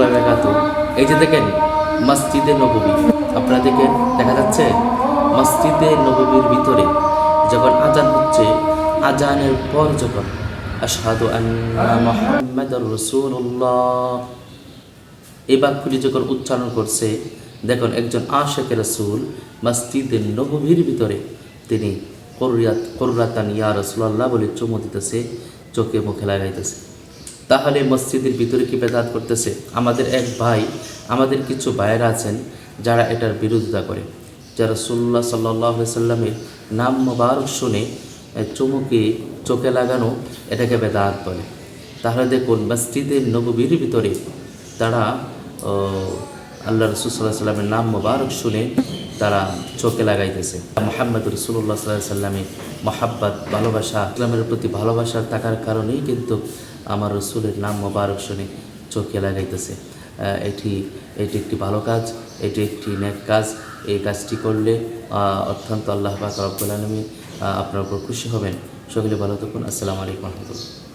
বারাকাতু এই যে দেখেন, মসজিদে নববী আপনারা দেখেন দেখা যাচ্ছে, মসজিদে নববীর ভিতরে যখন আজান হচ্ছে, আজানের পর যখন আশহাদু আন্না মুহাম্মাদুর এই বাক্যটি যখন উচ্চারণ করছে, দেখুন, একজন আশেকের রসুল মসজিদের নবভীর ভিতরে তিনি করিয়াত কররাতান ইয়া রসুল্লাহ বলে চুমু দিতেছে, চোখে মুখে লাগাইতেছে। তাহলে মসজিদের ভিতরে কি বেদাত করতেছে? আমাদের এক ভাই, আমাদের কিছু ভাইয়েরা আছেন যারা এটার বিরোধিতা করে। যারা সুল্লাহ সাল্লাহ সাল্লামের নাম মোবারক শুনে চুমুকে চোখে লাগানো এটাকে বেদাত বলে। তাহলে দেখুন মসজিদের নববীর ভিতরে তারা আল্লাহ রসুল সাল্লাহ সাল্লামের নাম মোবারক শুনে তারা চোখে লাগাইতেছে। মোহাম্মদ রসুল্লাহ সাল্লাহ সাল্লামে মহাব্বাত, ভালোবাসা, ইসলামের প্রতি ভালোবাসা থাকার কারণেই কিন্তু আমার রসুলের নাম মোবারক শুনে চোখে লাগাইতেছে। এটি এটি একটি ভালো কাজ, এটি একটি নেক কাজ। এই কাজটি করলে অত্যন্ত আল্লাহ পাক রব্বুল আলমী আপনার উপর খুশি হবেন। সকলে ভালো থাকুন। আসসালামু আলাইকুম রহমতুল্লাহ।